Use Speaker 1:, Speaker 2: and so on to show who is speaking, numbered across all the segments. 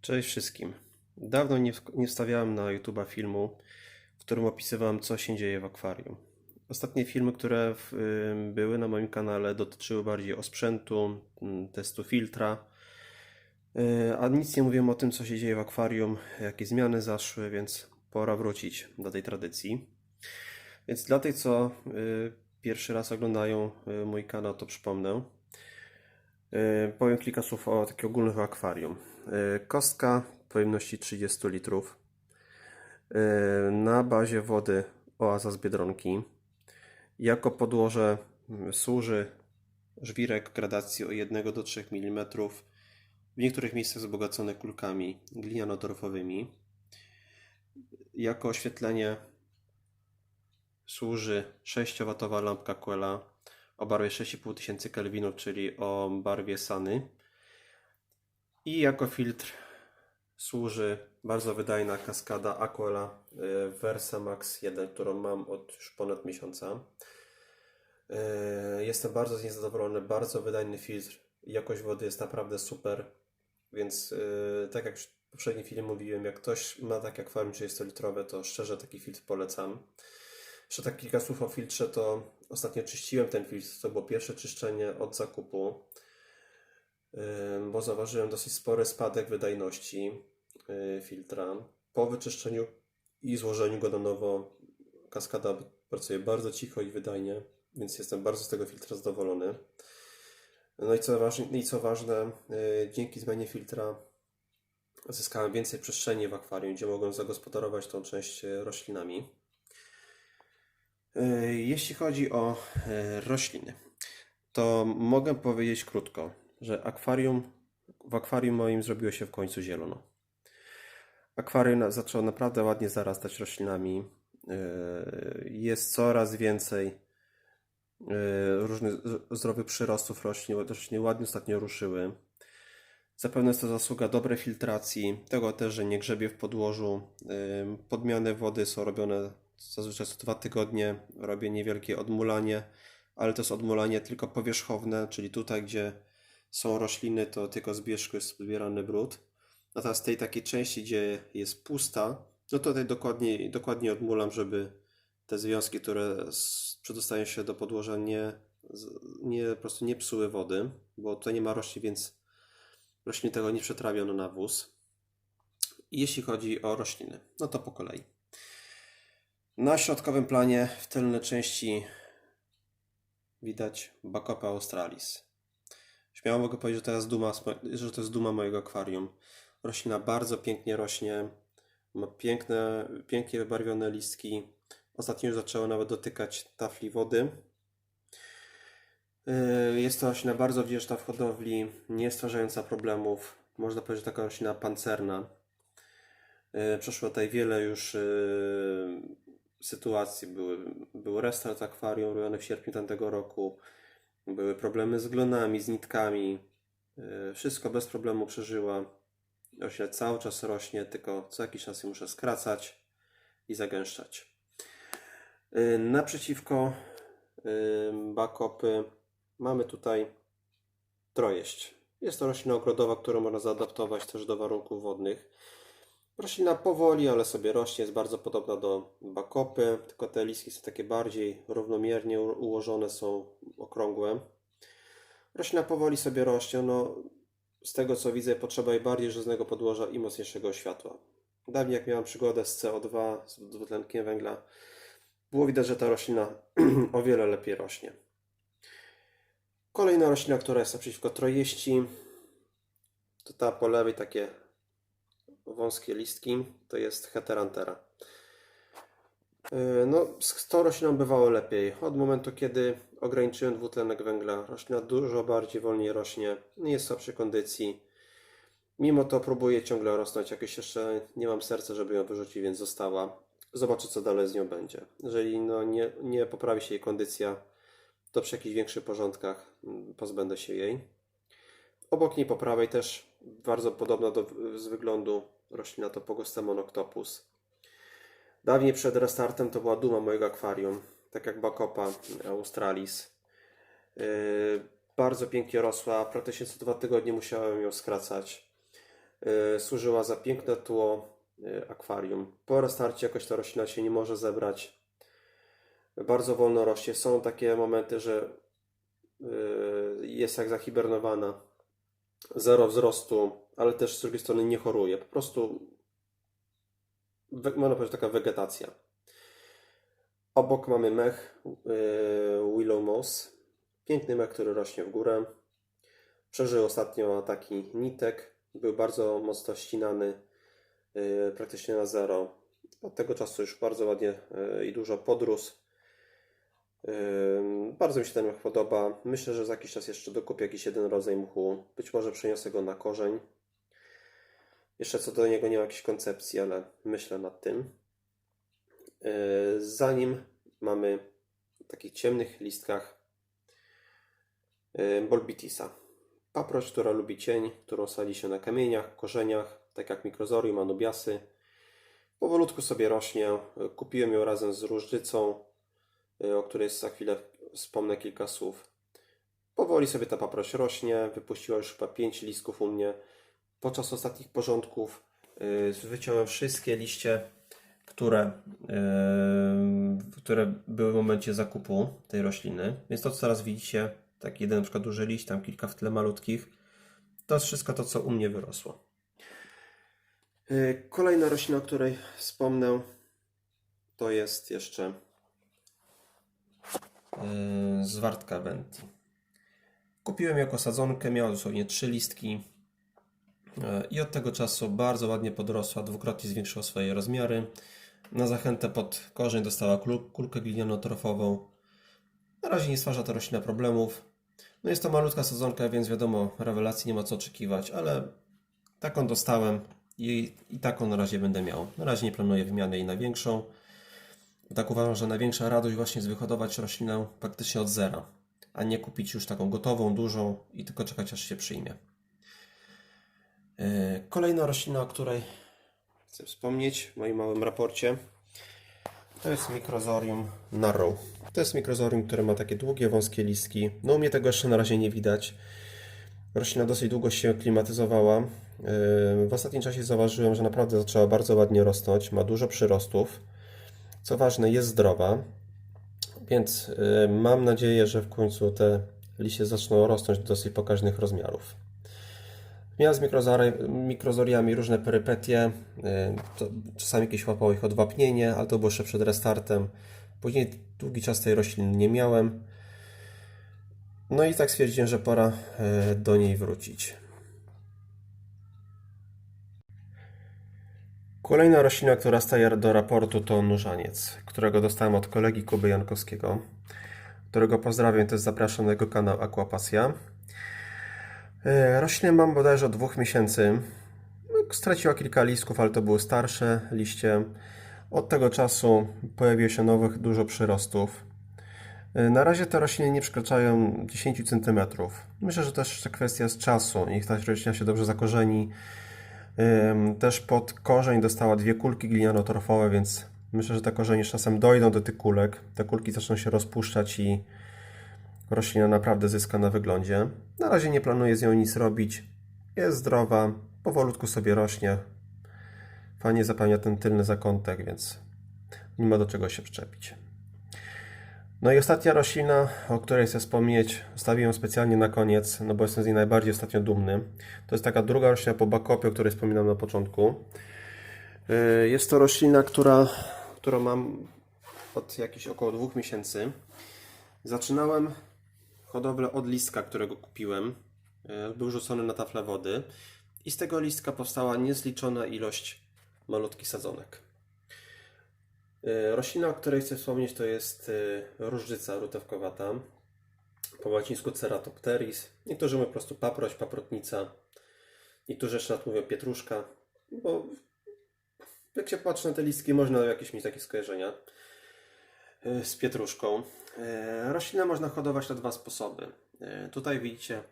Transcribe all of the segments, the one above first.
Speaker 1: Cześć wszystkim. Dawno nie, nie wstawiałem na YouTube'a filmu, w którym opisywałem, co się dzieje w akwarium. Ostatnie filmy, które w, były na moim kanale, dotyczyły bardziej osprzętu, mm, testu filtra, Yy, a nic nie mówiłem o tym, co się dzieje w akwarium, jakie zmiany zaszły, więc pora wrócić do tej tradycji. Więc dla tych, co y, pierwszy raz oglądają y, mój kanał, to przypomnę. Y, Powiem kilka słów o takich ogólnych o akwarium. Y, Kostka pojemności 30 litrów. Y, Na bazie wody oaza z Biedronki. Jako podłoże służy żwirek gradacji od 1 do 3 mm. W niektórych miejscach wzbogacone kulkami gliniano-torfowymi. Jako oświetlenie służy 6W lampka Quella o barwie 6500 Kelvinów, czyli o barwie Sany. I jako filtr służy bardzo wydajna kaskada Aquela y, Versa Max 1, którą mam od już ponad miesiąca. Y, Jestem bardzo z niej zadowolony, bardzo wydajny filtr. Jakość wody jest naprawdę super, więc y, tak jak w poprzednim filmie mówiłem, jak ktoś ma takie akwarium 30-litrowe, to szczerze taki filtr polecam. Jeszcze tak kilka słów o filtrze, to ostatnio czyściłem ten filtr, to było pierwsze czyszczenie od zakupu, bo zauważyłem dosyć spory spadek wydajności y, filtra. Po wyczyszczeniu i złożeniu go na nowo, kaskada pracuje bardzo cicho i wydajnie, więc jestem bardzo z tego filtra zadowolony. No i co ważne, i co ważne y, dzięki zmianie filtra zyskałem więcej przestrzeni w akwarium, gdzie mogłem zagospodarować tą część y, roślinami. Y, Jeśli chodzi o y, rośliny, to mogę powiedzieć krótko, że akwarium, w akwarium moim zrobiło się w końcu zielono. Akwarium zaczęło naprawdę ładnie zarastać roślinami. Y, Jest coraz więcej różnych zdrowych przyrostów roślin. Rośliny ładnie ostatnio ruszyły. Zapewne jest to zasługa dobrej filtracji, tego też, że nie grzebie w podłożu. Podmiany wody są robione zazwyczaj co dwa tygodnie. Robię niewielkie odmulanie, ale to jest odmulanie tylko powierzchowne, czyli tutaj, gdzie są rośliny, to tylko z bierzchu jest zbierany brud. Natomiast tej takiej części, gdzie jest pusta, no to tutaj dokładnie, dokładnie odmulam, żeby te związki, które przedostają się do podłoża, nie, nie, po prostu nie psuły wody, bo tutaj nie ma roślin, więc rośliny tego nie przetrawią na nawóz. I Jeśli chodzi o rośliny, no to po kolei. Na środkowym planie w tylnej części widać Bacopa australis. Śmiało mogę powiedzieć, że to jest duma, że to jest duma mojego akwarium. Roślina bardzo pięknie rośnie, ma piękne, pięknie wybarwione listki. Ostatnio już zaczęło nawet dotykać tafli wody. Yy, Jest to roślina bardzo wdzięczna w hodowli, nie stwarzająca problemów. Można powiedzieć, że taka roślina pancerna. Yy, Przeszło tutaj wiele już yy, sytuacji. Były, był restart akwarium robiony w sierpniu tamtego roku. Były problemy z glonami, z nitkami. Yy, Wszystko bez problemu przeżyła. Roślina cały czas rośnie, tylko co jakiś czas muszę skracać i zagęszczać. Yy, Naprzeciwko yy, bakopy mamy tutaj trojeść. Jest to roślina ogrodowa, którą można zaadaptować też do warunków wodnych. Roślina powoli, ale sobie rośnie, jest bardzo podobna do bakopy, tylko te listki są takie bardziej równomiernie ułożone, są okrągłe. Roślina powoli sobie rośnie, no z tego co widzę potrzeba jej bardziej żyznego podłoża i mocniejszego światła. Dawniej jak miałem przygodę z CO2, z dwutlenkiem węgla, było widać, że ta roślina o wiele lepiej rośnie. Kolejna roślina, która jest naprzeciwko trojeści, to ta po lewej takie wąskie listki, to jest heterantera. Yy, No, z tą rośliną bywało lepiej. Od momentu, kiedy ograniczyłem dwutlenek węgla, roślina dużo bardziej wolniej rośnie, nie jest słabszej kondycji. Mimo to próbuję ciągle rosnąć. Jakieś jeszcze nie mam serca, żeby ją wyrzucić, więc została. Zobaczę, co dalej z nią będzie. Jeżeli no, nie, nie poprawi się jej kondycja, to przy jakichś większych porządkach pozbędę się jej. Obok niej po prawej też bardzo podobna do, z wyglądu roślina to Pogostemon octopus. Dawniej przed restartem to była duma mojego akwarium, tak jak Bacopa australis. Yy, bardzo pięknie rosła, praktycznie co dwa tygodnie musiałem ją skracać. e, służyła za piękne tło e, akwarium. Po restarcie jakoś ta roślina się nie może zebrać. Bardzo wolno rośnie. Są takie momenty, że e, jest jak zahibernowana. Zero wzrostu, ale też z drugiej strony nie choruje. Po prostu można powiedzieć taka wegetacja. Obok mamy mech e, Willow Moss. Piękny mech, który rośnie w górę. Przeżył ostatnio ataki nitek. Był bardzo mocno ścinany, e, praktycznie na zero. Od tego czasu już bardzo ładnie e, i dużo podrósł. Bardzo mi się ten mech podoba. Myślę, że za jakiś czas jeszcze dokupię jakiś jeden rodzaj mchu. Być może przeniosę go na korzeń. Jeszcze co do niego nie ma jakiejś koncepcji, ale myślę nad tym. E, Za nim mamy w takich ciemnych listkach e, Bolbitisa. Paproć, która lubi cień, którą sadzi się na kamieniach, korzeniach, tak jak mikrozorium, anubiasy. Powolutku sobie rośnie. Kupiłem ją razem z różdżycą, o której za chwilę wspomnę kilka słów. Powoli sobie ta paproć rośnie. Wypuściła już chyba 5 listków u mnie. Podczas ostatnich porządków y, wyciąłem wszystkie liście, które, y, które były w momencie zakupu tej rośliny. Więc to, co teraz widzicie, taki jeden na przykład duży liść, tam kilka w tle malutkich, to jest wszystko to, co u mnie wyrosło. Y, Kolejna roślina, o której wspomnę, to jest jeszcze y, zwartka Venti. Kupiłem jako sadzonkę, miała dosłownie trzy listki. E, I od tego czasu bardzo ładnie podrosła, dwukrotnie zwiększyła swoje rozmiary. Na zachętę pod korzeń dostała kul- kulkę gliniano-torfową. Na razie nie stwarza to roślina problemów. No jest to malutka sadzonka, więc wiadomo, rewelacji nie ma co oczekiwać, ale taką dostałem i, i taką na razie będę miał. Na razie nie planuję wymiany jej na większą. Tak uważam, że największa radość właśnie jest wyhodować roślinę praktycznie od zera, a nie kupić już taką gotową, dużą i tylko czekać aż się przyjmie. E, Kolejna roślina, o której chcę wspomnieć w moim małym raporcie, to jest Microzorium narrow. To jest Microzorium, które ma takie długie, wąskie listki. No u mnie tego jeszcze na razie nie widać. Roślina dosyć długo się klimatyzowała. E, W ostatnim czasie zauważyłem, że naprawdę zaczęła bardzo ładnie rosnąć. Ma dużo przyrostów. Co ważne, jest zdrowa. Więc e, mam nadzieję, że w końcu te liście zaczną rosnąć do dosyć pokaźnych rozmiarów. Miałem z mikrozoriami różne perypetie. y, czasami jakieś łapało ich odwapnienie, ale to było jeszcze przed restartem. Później długi czas tej rośliny nie miałem. No i tak stwierdziłem, że pora y, do niej wrócić. Kolejna roślina, która staje do raportu to nurzaniec, którego dostałem od kolegi Kuby Jankowskiego, którego pozdrawiam, też zapraszam na jego kanał Aquapasja. E, Roślinę mam bodajże od dwóch miesięcy. No, Straciła kilka listków, ale to były starsze liście. Od tego czasu pojawiło się nowych dużo przyrostów. E, Na razie te rośliny nie przekraczają 10 cm. Myślę, że też kwestia z czasu. Niech ta roślina się dobrze zakorzeni. Też pod korzeń dostała dwie kulki gliniano-torfowe, więc myślę, że te korzenie czasem dojdą do tych kulek. Te kulki zaczną się rozpuszczać i roślina naprawdę zyska na wyglądzie. Na razie nie planuję z nią nic robić. Jest zdrowa, powolutku sobie rośnie. Fajnie zapełnia ten tylny zakątek, więc nie ma do czego się przyczepić. No i ostatnia roślina, o której chcę wspomnieć, zostawiłem ją specjalnie na koniec, no bo jestem z niej najbardziej ostatnio dumny. To jest taka druga roślina po bakopie, o której wspominam na początku. Yy, Jest to roślina, która, którą mam od jakichś około dwóch miesięcy. Zaczynałem hodowlę od listka, którego kupiłem. E, Był rzucony na taflę wody i z tego listka powstała niezliczona ilość malutkich sadzonek. E, Roślina, o której chcę wspomnieć, to jest e, różdżyca rutewkowata, po łacińsku Ceratopteris. Niektórzy mówią po prostu paproć, paprotnica. Niektórzy jeszcze mówią pietruszka, bo jak się patrzy na te listki, można jakieś mieć takie skojarzenia e, z pietruszką. Roślinę można hodować na dwa sposoby. Tutaj widzicie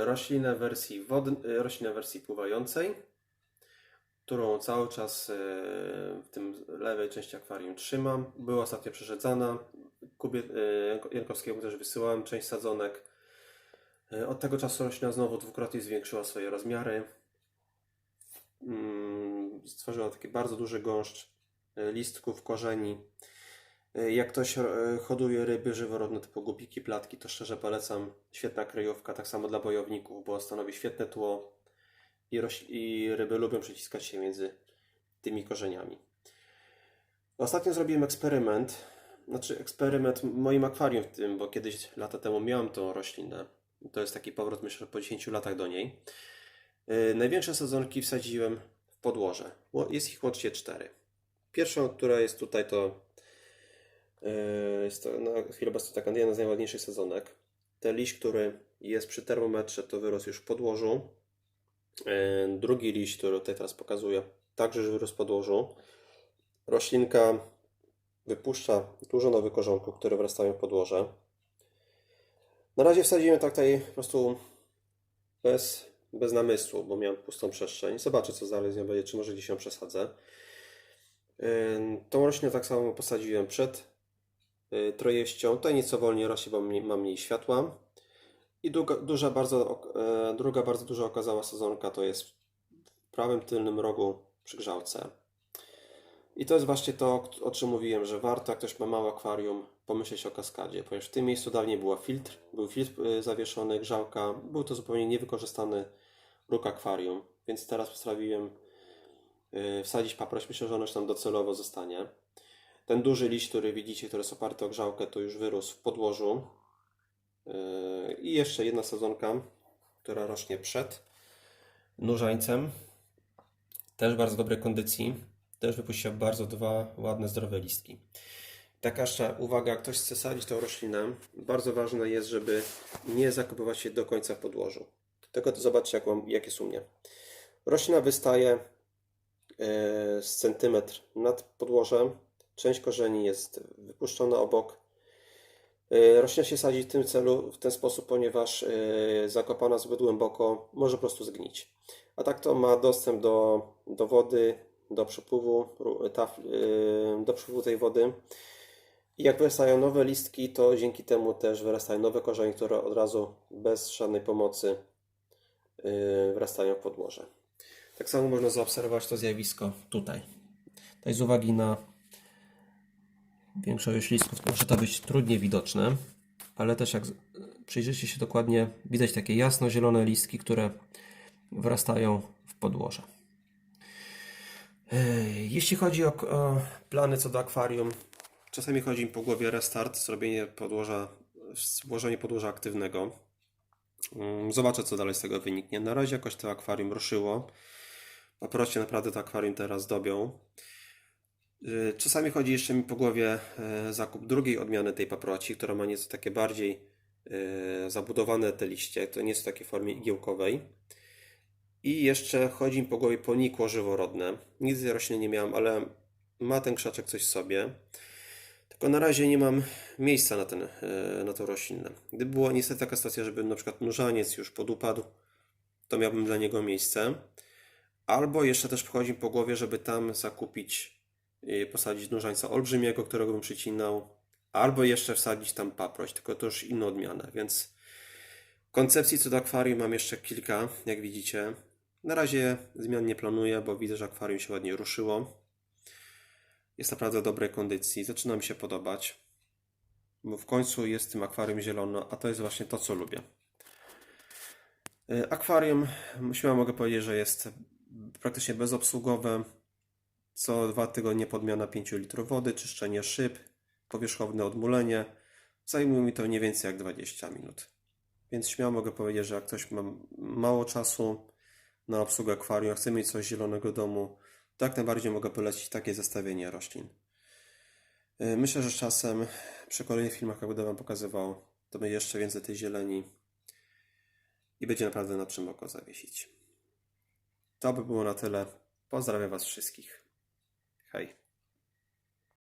Speaker 1: roślinę wersji wod... e, roślinę wersji pływającej, którą cały czas e, w tym lewej części akwarium trzymam. Była ostatnio przerzedzana. Kubie e, Jankowskiemu też wysyłałem część sadzonek. E, Od tego czasu roślina znowu dwukrotnie zwiększyła swoje rozmiary. Mm, Stworzyła taki bardzo duży gąszcz listków, korzeni. Jak ktoś hoduje ryby żyworodne typu gubiki, platki, to szczerze polecam. Świetna kryjówka, tak samo dla bojowników, bo stanowi świetne tło i, i ryby lubią przyciskać się między tymi korzeniami. Ostatnio zrobiłem eksperyment, znaczy eksperyment w moim akwarium w tym, bo kiedyś lata temu miałem tą roślinę. To jest taki powrót, myślę, po 10 latach do niej. Yy, największe sadzonki wsadziłem w podłoże. Ło- Jest ich łącznie cztery. Pierwszą, która jest tutaj, to yy, jest to na chwilę obecną taka jedna z najładniejszych sezonek. Ten liść, który jest przy termometrze, to wyrósł już w podłożu. Yy, Drugi liść, który tutaj teraz pokazuję, także już wyrósł w podłożu. Roślinka wypuszcza dużo nowych korzonków, które wrastają w podłoże. Na razie wsadziłem tak tutaj po prostu bez, bez namysłu, bo miałem pustą przestrzeń. Zobaczę, co dalej z nią będzie, czy może gdzieś ją przesadzę. Ym, Tą roślinę tak samo posadziłem przed y, trojeścią. Tutaj nieco wolniej rośnie, bo mniej, ma mniej światła. I druga, duża, bardzo, e, druga bardzo duża okazała sezonka to jest w prawym tylnym rogu przy grzałce. I to jest właśnie to, o czym mówiłem, że warto, jak ktoś ma małe akwarium, pomyśleć o kaskadzie, ponieważ w tym miejscu dawniej była filtr, był filtr y, zawieszony, grzałka, był to zupełnie niewykorzystany róg akwarium, więc teraz postanowiłem y, wsadzić paproć, myślę, że ono tam docelowo zostanie. Ten duży liść, który widzicie, który jest oparty o grzałkę, to już wyrósł w podłożu. I jeszcze jedna sezonka, która rośnie przed nurzańcem, też bardzo dobrej kondycji też wypuściła bardzo dwa ładne, zdrowe listki. Taka jeszcze uwaga, ktoś chce sadzić tą roślinę, bardzo ważne jest, żeby nie zakopywać się do końca w podłożu. Tylko to zobaczcie, jak, mam, jak jest u mnie. Roślina wystaje e, z centymetr nad podłożem. Część korzeni jest wypuszczona obok. E, Roślina się sadzi w tym celu, w ten sposób, ponieważ e, zakopana zbyt głęboko może po prostu zgnić. A tak to ma dostęp do, do wody, do przepływu, yy, do przepływu tej wody. I jak wyrastają nowe listki, to dzięki temu też wyrastają nowe korzenie, które od razu bez żadnej pomocy wrastają w podłoże. Tak samo można zaobserwować to zjawisko tutaj. Tutaj z uwagi na większość listków może to być trudniej widoczne, ale też jak przyjrzycie się dokładnie, widać takie jasno-zielone listki, które wrastają w podłoże. Jeśli chodzi o, plany co do akwarium, czasami chodzi mi po głowie restart, zrobienie podłoża, złożenie podłoża aktywnego. Mm, Zobaczę, co dalej z tego wyniknie. Na razie jakoś to akwarium ruszyło. Paprocie naprawdę to akwarium teraz dobią. Y, Czasami chodzi jeszcze mi po głowie e, zakup drugiej odmiany tej paproci, która ma nieco takie bardziej e, zabudowane te liście. To nie jest w takiej formie igiełkowej. I jeszcze chodzi mi po głowie ponikło żyworodne. Nigdy tej rośliny nie miałem, ale ma ten krzaczek coś w sobie. Tylko na razie nie mam miejsca na, ten, na tą roślinę. Gdyby była niestety taka sytuacja, żeby na przykład nurzaniec już podupadł, to miałbym dla niego miejsce. Albo jeszcze też wchodzi mi po głowie, żeby tam zakupić, posadzić nurzańca olbrzymiego, którego bym przycinał. Albo jeszcze wsadzić tam paproć, tylko to już inna odmiana, więc Koncepcji co do akwarium mam jeszcze kilka, jak widzicie. Na razie zmian nie planuję, bo widzę, że akwarium się ładnie ruszyło. Jest naprawdę dobrej kondycji, zaczyna mi się podobać. Bo w końcu jest w tym akwarium zielono, a to jest właśnie to, co lubię. Y, Akwarium, śmiało mogę powiedzieć, że jest praktycznie bezobsługowe. Co dwa tygodnie podmiana 5 litrów wody, czyszczenie szyb, powierzchowne odmulenie. Zajmuje mi to nie więcej jak 20 minut. Więc śmiało mogę powiedzieć, że jak ktoś ma mało czasu na obsługę akwarium, chce mieć coś zielonego domu, to jak najbardziej mogę polecić takie zestawienie roślin. Yy, Myślę, że z czasem przy kolejnych filmach, jak będę Wam pokazywał, to będzie jeszcze więcej tej zieleni i będzie naprawdę na czym oko zawiesić. To by było na tyle. Pozdrawiam Was wszystkich. Hej.